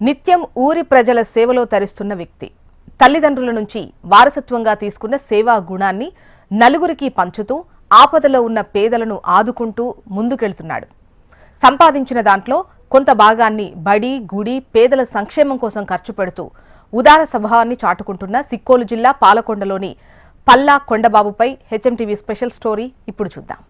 నిత్యం ఊరి ప్రజల సేవలో తరిస్తున్న వ్యక్తి. తల్లిదండ్రుల నుంచి వారసత్వంగా తీసుకున్న సేవా గుణాన్ని నలుగురికి పంచుతూ ఆపదలో ఉన్న పేదలను ఆదుకుంటూ ముందుకెళ్తున్నాడు. సంపాదించిన దాంట్లో కొంత భాగాన్ని బడి గుడి పేదల సంక్షేమం కోసం ఖర్చు పెడుతూ ఉదార స్వభావాన్ని చాటుకుంటున్న సిక్కోలు జిల్లా పాలకొండలోని పల్లా కొండబాబుపై హెచ్ఎంటీవీ స్పెషల్ స్టోరీ ఇప్పుడు చూద్దాం.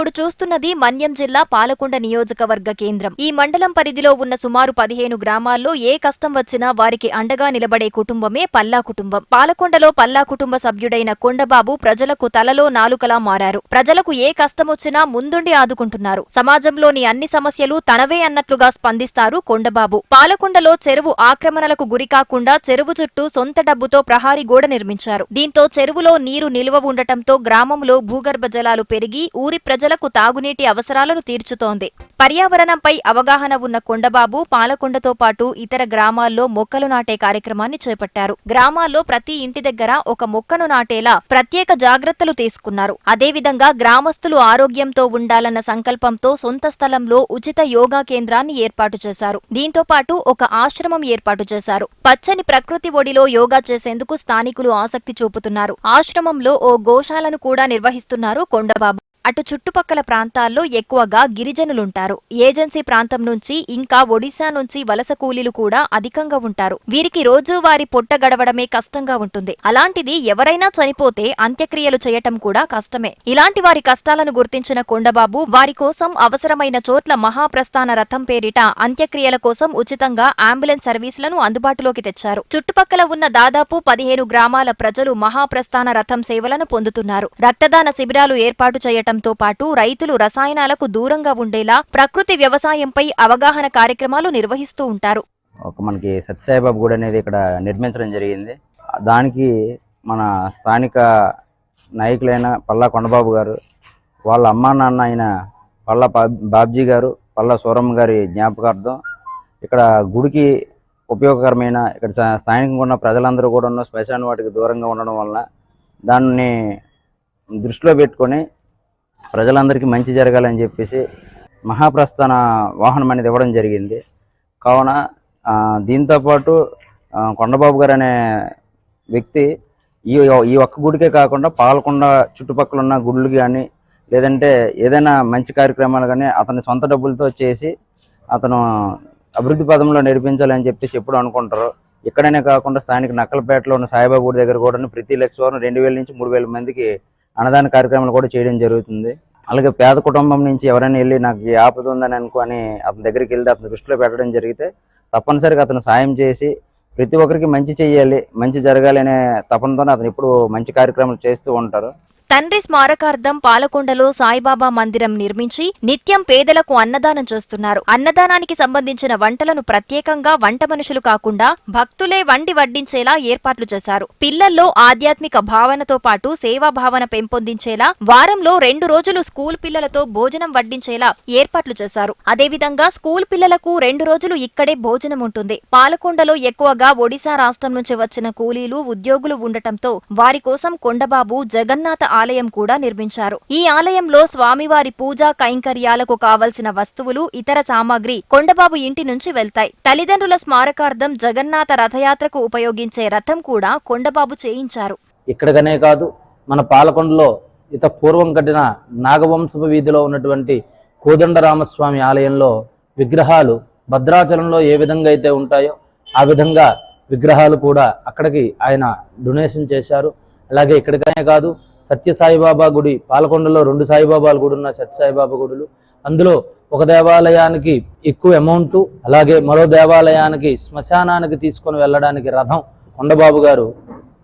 ఇప్పుడు చూస్తున్నది మన్యం జిల్లా పాలకొండ నియోజకవర్గ కేంద్రం. ఈ మండలం పరిధిలో ఉన్న సుమారు పదిహేను గ్రామాల్లో ఏ కష్టం వచ్చినా వారికి అండగా నిలబడే కుటుంబమే పల్లా కుటుంబం. పాలకొండలో పల్లా కుటుంబ సభ్యుడైన కొండబాబు ప్రజలకు తలలో నాలుకలా మారారు. ప్రజలకు ఏ కష్టం వచ్చినా ముందుండి ఆదుకుంటున్నారు. సమాజంలోని అన్ని సమస్యలు తనవే అన్నట్లుగా స్పందిస్తారు కొండబాబు. పాలకొండలో చెరువు ఆక్రమణలకు గురికాకుండా చెరువు చుట్టూ సొంత డబ్బుతో ప్రహారీ గోడ నిర్మించారు. దీంతో చెరువులో నీరు నిల్వ ఉండటంతో గ్రామంలో భూగర్భ జలాలు పెరిగి ఊరి ప్రజలకు తాగునీటి అవసరాలను తీర్చుతోంది. పర్యావరణంపై అవగాహన ఉన్న కొండబాబు పాలకొండతో పాటు ఇతర గ్రామాల్లో మొక్కలు నాటే కార్యక్రమాన్ని చేపట్టారు. గ్రామాల్లో ప్రతి ఇంటి దగ్గర ఒక మొక్కను నాటేలా ప్రత్యేక జాగ్రత్తలు తీసుకున్నారు. అదేవిధంగా గ్రామస్తులు ఆరోగ్యంతో ఉండాలన్న సంకల్పంతో సొంత స్థలంలో ఉచిత యోగా కేంద్రాన్ని ఏర్పాటు చేశారు. దీంతో పాటు ఒక ఆశ్రమం ఏర్పాటు చేశారు. పచ్చని ప్రకృతి ఒడిలో యోగా చేసేందుకు స్థానికులు ఆసక్తి చూపుతున్నారు. ఆశ్రమంలో ఓ గోశాలను కూడా నిర్వహిస్తున్నారు కొండబాబు. అటు చుట్టుపక్కల ప్రాంతాల్లో ఎక్కువగా గిరిజనులుంటారు. ఏజెన్సీ ప్రాంతం నుంచి ఇంకా ఒడిశా నుంచి వలస కూలీలు కూడా అధికంగా ఉంటారు. వీరికి రోజువారి పొట్ట గడవడమే కష్టంగా ఉంటుంది. అలాంటిది ఎవరైనా చనిపోతే అంత్యక్రియలు చేయటం కూడా కష్టమే. ఇలాంటి వారి కష్టాలను గుర్తించిన కొండబాబు వారి కోసం అవసరమైన చోట్ల మహాప్రస్థాన రథం పేరిట అంత్యక్రియల కోసం ఉచితంగా అంబులెన్స్ సర్వీసులను అందుబాటులోకి తెచ్చారు. చుట్టుపక్కల ఉన్న దాదాపు పదిహేను గ్రామాల ప్రజలు మహాప్రస్థాన రథం సేవలను పొందుతున్నారు. రక్తదాన శిబిరాలు ఏర్పాటు చేయటంతో పాటు రైతులు రసాయనాలకు దూరంగా ఉండేలా ప్రకృతి వ్యవసాయంపై అవగాహన కార్యక్రమాలు నిర్వహిస్తూ ఉంటారు. ఒక మనకి సత్యసాయిబాబు గుడి అనేది ఇక్కడ నిర్మించడం జరిగింది. దానికి మన స్థానిక నాయకులైన పల్లా కొండబాబు గారు వాళ్ళ అమ్మా నాన్న అయిన పల్లా బాబ్జీ గారు పల్లా సూరమ్మ గారి జ్ఞాపకార్థం ఇక్కడ గుడికి ఉపయోగకరమైన ఇక్కడ స్థానికంగా ఉన్న ప్రజలందరూ కూడా ఉన్న శ్మశాన వాటికి దూరంగా ఉండడం వలన దాన్ని దృష్టిలో పెట్టుకొని ప్రజలందరికీ మంచి జరగాలని చెప్పేసి మహాప్రస్థాన వాహనం అనేది ఇవ్వడం జరిగింది. కావున దీంతోపాటు కొండబాబు గారు అనే వ్యక్తి ఈ ఈ ఒక్క గుడికే కాకుండా పాలకొండ చుట్టుపక్కల ఉన్న గుళ్ళు కానీ లేదంటే ఏదైనా మంచి కార్యక్రమాలు కానీ అతని సొంత డబ్బులతో చేసి అతను అభివృద్ధి పదంలో నేర్పించాలని చెప్పేసి ఎప్పుడు అనుకుంటారు. ఇక్కడనే కాకుండా స్థానిక నక్కలపేటలో ఉన్న సాయిబాబు గుడి దగ్గర కూడా ప్రతి లక్ష వారం రెండు వేల నుంచి మూడు వేల మందికి అన్నదాన కార్యక్రమాలు కూడా చేయడం జరుగుతుంది. అలాగే పేద కుటుంబం నుంచి ఎవరైనా వెళ్ళి నాకు ఈ ఆపద ఉందని అనుకొని అతని దగ్గరికి వెళ్ళి అతని దృష్టిలో పెట్టడం జరిగితే తప్పనిసరిగా అతను సాయం చేసి ప్రతి ఒక్కరికి మంచి చేయాలి మంచి జరగాలి అనే తపనతోనే అతను ఇప్పుడు మంచి కార్యక్రమాలు చేస్తూ ఉంటారు. తండ్రి స్మారకార్థం పాలకొండలో సాయిబాబా మందిరం నిర్మించి నిత్యం పేదలకు అన్నదానం చేస్తున్నారు. అన్నదానానికి సంబంధించిన వంటలను ప్రత్యేకంగా వంట మనుషులు కాకుండా భక్తులే వండి వడ్డించేలా ఏర్పాట్లు చేశారు. పిల్లల్లో ఆధ్యాత్మిక భావనతో పాటు సేవా భావన పెంపొందించేలా వారంలో రెండు రోజులు స్కూల్ పిల్లలతో భోజనం వడ్డించేలా ఏర్పాట్లు చేశారు. అదేవిధంగా స్కూల్ పిల్లలకు రెండు రోజులు ఇక్కడే భోజనం ఉంటుంది. పాలకొండలో ఎక్కువగా ఒడిశా రాష్ట్రం నుంచి వచ్చిన కూలీలు ఉద్యోగులు ఉండటంతో వారి కోసం కొండబాబు జగన్నాథ ఆలయం కూడా నిర్మించారు. ఈ ఆలయంలో స్వామివారి పూజా కైంకర్యాలకు కావలసిన వస్తువులు ఇతర సామాగ్రి కొండబాబు ఇంటి నుంచి వెళ్తాయి. తల్లిదండ్రుల స్మారకార్థం జగన్నాథ రథయాత్రకు ఉపయోగించే రథం కూడా కొండబాబు చేయించారు. ఇక్కడగానే కాదు మన పాలకొండలో ఇత పూర్వం కట్టిన నాగవంశపు వీధిలో ఉన్నటువంటి కోదండరామస్వామి ఆలయంలో విగ్రహాలు భద్రాచలంలో ఏ విధంగా అయితే ఉంటాయో ఆ విధంగా విగ్రహాలు కూడా అక్కడికి ఆయన డొనేషన్ చేశారు. అలాగే ఇక్కడికనే కాదు సత్య సాయిబాబా గుడి పాలకొండలో రెండు సాయిబాబాల గుడి ఉన్న సత్య సాయిబాబా గుడులు. అందులో ఒక దేవాలయానికి ఎక్కువ అమౌంట్ అలాగే మరో దేవాలయానికి శ్మశానానికి తీసుకొని వెళ్ళడానికి రథం కొండబాబు గారు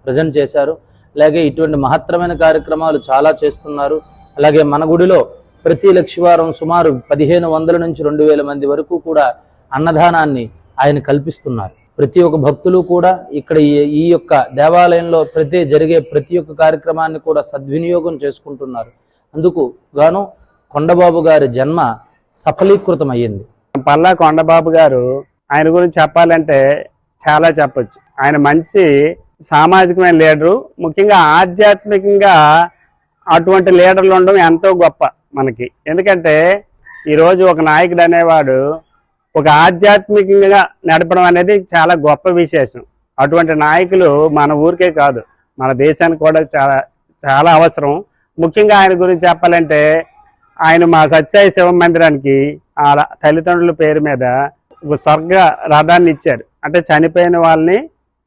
ప్రజెంట్ చేశారు. అలాగే ఇటువంటి మహత్తరమైన కార్యక్రమాలు చాలా చేస్తున్నారు. అలాగే మన గుడిలో ప్రతి లక్షవారం సుమారు పదిహేను వందల నుంచి రెండు వేల మంది వరకు కూడా అన్నదానాన్ని ఆయన కల్పిస్తున్నారు. ప్రతి ఒక్క భక్తులు కూడా ఇక్కడ ఈ- ఈ యొక్క దేవాలయంలో ప్రతి జరిగే ప్రతి ఒక్క కార్యక్రమాన్ని కూడా సద్వినియోగం చేసుకుంటున్నారు. అందుకు గాను కొండబాబు గారి జన్మ సఫలీకృతం అయ్యింది పల్లా కొండబాబు గారు ఆయన గురించి చెప్పాలంటే చాలా చెప్పచ్చు. ఆయన మంచి సామాజికమైన లీడరు ముఖ్యంగా ఆధ్యాత్మికంగా అటువంటి లీడర్లు ఉండడం ఎంతో గొప్ప మనకి. ఎందుకంటే ఈరోజు ఒక నాయకుడు అనేవాడు ఒక ఆధ్యాత్మికంగా నడపడం అనేది చాలా గొప్ప విశేషం. అటువంటి నాయకులు మన ఊరికే కాదు. మన దేశానికి కూడా చాలా చాలా అవసరం. ముఖ్యంగా ఆయన గురించి చెప్పాలంటే ఆయన మా సత్యాయి శివ మందిరానికి ఆ తల్లిదండ్రుల పేరు మీద ఒక స్వర్గ రథాన్ని ఇచ్చారు. అంటే చనిపోయిన వాళ్ళని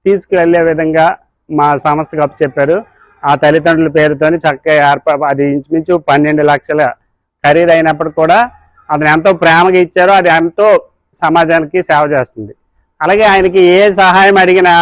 తీసుకువెళ్ళే విధంగా మా సంస్థకు అప్పు చెప్పారు. ఆ తల్లిదండ్రుల పేరుతోని చక్కగా ఏర్పా అది ఇంచుమించు పన్నెండు లక్షల ఖరీదు అయినప్పుడు కూడా అతను ఎంతో ప్రేమగా ఇచ్చారో. అది ఎంతో సమాజానికి సేవ చేస్తుంది. అలాగే ఆయనకి ఏ సహాయం అడిగినా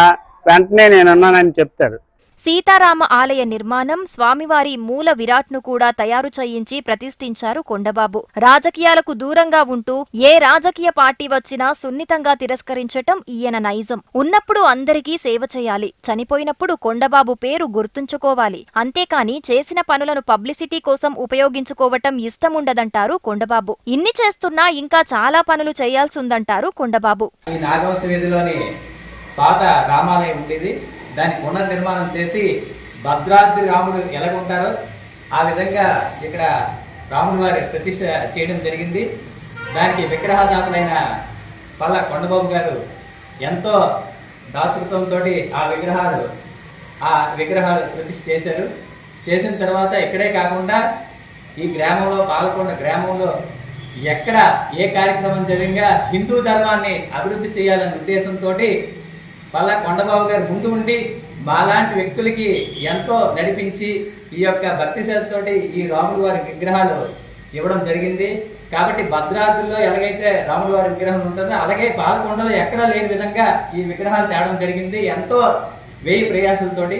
వెంటనే నేనున్నానని చెప్తారు సీతారామ ఆలయ నిర్మాణం స్వామివారి మూల విరాట్ను కూడా తయారు చేయించి ప్రతిష్ఠించారు కొండబాబు. రాజకీయాలకు దూరంగా ఉంటూ ఏ రాజకీయ పార్టీ వచ్చినా సున్నితంగా తిరస్కరించటం ఈయన నైజం. ఉన్నప్పుడు అందరికీ సేవ చేయాలి. చనిపోయినప్పుడు కొండబాబు పేరు గుర్తుంచుకోవాలి. అంతేకాని చేసిన పనులను పబ్లిసిటీ కోసం ఉపయోగించుకోవటం ఇష్టముండదంటారు కొండబాబు. ఇన్ని చేస్తున్నా ఇంకా చాలా పనులు చేయాల్సిందంటారు కొండబాబు. ఈ నాగవంశ వీధిలోని పాత రామాలయం ఉండేది. దాన్ని పునర్నిర్మాణం చేసి భద్రాద్రి రాముడు ఎలాగుంటారో ఆ విధంగా ఇక్కడ రాముడి వారి ప్రతిష్ట చేయడం జరిగింది. దానికి విగ్రహదాతలైన పల్ల కొండబాబు గారు ఎంతో దాతృత్వంతో ఆ విగ్రహాలు ఆ విగ్రహాలు ప్రతిష్ఠ చేశారు. చేసిన తర్వాత ఇక్కడే కాకుండా ఈ గ్రామంలో పాల్గొన్న గ్రామంలో ఎక్కడ ఏ కార్యక్రమం జరిగినా హిందూ ధర్మాన్ని అభివృద్ధి చేయాలనే ఉద్దేశంతో పల్లా కొండబాబు గారు ముందు ఉండి మాలాంటి వ్యక్తులకి ఎంతో నడిపించి ఈ యొక్క భక్తి శ్రద్ధతోటి ఈ రాముల వారి విగ్రహాలు ఇవ్వడం జరిగింది. కాబట్టి భద్రాద్రిలో ఎలాగైతే రాముల వారి విగ్రహం ఉంటుందో అలాగే పాలకొండలో ఎక్కడా లేని విధంగా ఈ విగ్రహాలు తేవడం జరిగింది. ఎంతో వేయి ప్రయాసంతోటి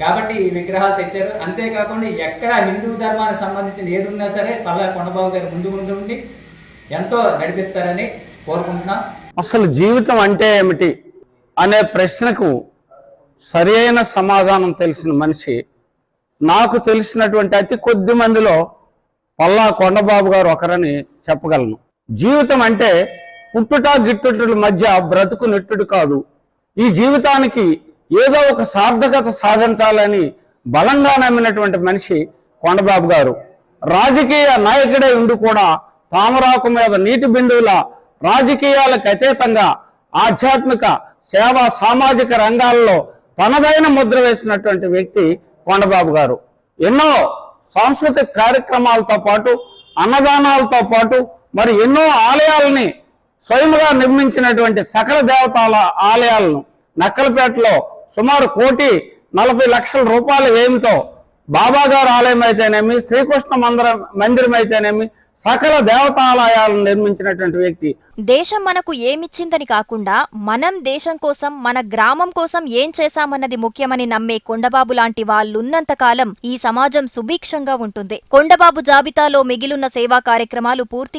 కాబట్టి ఈ విగ్రహాలు తెచ్చారు. అంతేకాకుండా ఎక్కడ హిందూ ధర్మానికి సంబంధించిన ఏది ఉన్నా సరే పల్లా కొండబాబు గారు ముందు ముందు ఉండి ఎంతో నడిపిస్తారని కోరుకుంటున్నాం. అసలు జీవితం అంటే ఏమిటి? అనే ప్రశ్నకు సరైన సమాధానం తెలిసిన మనిషి నాకు తెలిసినటువంటి అతి కొద్ది మందిలో పల్లా కొండబాబు గారు ఒకరని చెప్పగలను. జీవితం అంటే పుట్టుట గిట్టుటల మధ్య బ్రతుకు నెట్టుడు కాదు. ఈ జీవితానికి ఏదో ఒక సార్థకత సాధించాలని బలంగా నమ్మినటువంటి మనిషి కొండబాబు గారు. రాజకీయ నాయకుడే ఉండి కూడా తామరాకు మీద నీటి బిందువుల రాజకీయాలకు అతీతంగా ఆధ్యాత్మిక సేవా సామాజిక రంగాల్లో తనదైన ముద్ర వేసినటువంటి వ్యక్తి కొండబాబు గారు. ఎన్నో సాంస్కృతిక కార్యక్రమాలతో పాటు అన్నదానాలతో పాటు మరి ఎన్నో ఆలయాలని స్వయముగా నిర్మించినటువంటి సకల దేవతల ఆలయాలను నక్కలపేటలో సుమారు కోటి నలభై లక్షల రూపాయల వ్యయంతో బాబాగారు ఆలయం అయితేనేమి శ్రీకృష్ణ మందిరం మందిరం అయితేనేమి సకల దేవతాలయాలను నిర్మించినటువంటి వ్యక్తి. దేశం మనకు ఏమిచ్చిందని కాకుండా మనం దేశం కోసం మన గ్రామం కోసం ఏం చేశామన్నది ముఖ్యమని నమ్మే కొండబాబు లాంటి వాళ్ళున్నంత కాలం ఈ సమాజం సుభిక్షంగా ఉంటుంది. కొండబాబు జాబితాలో మిగిలున్న సేవా కార్యక్రమాలు పూర్తి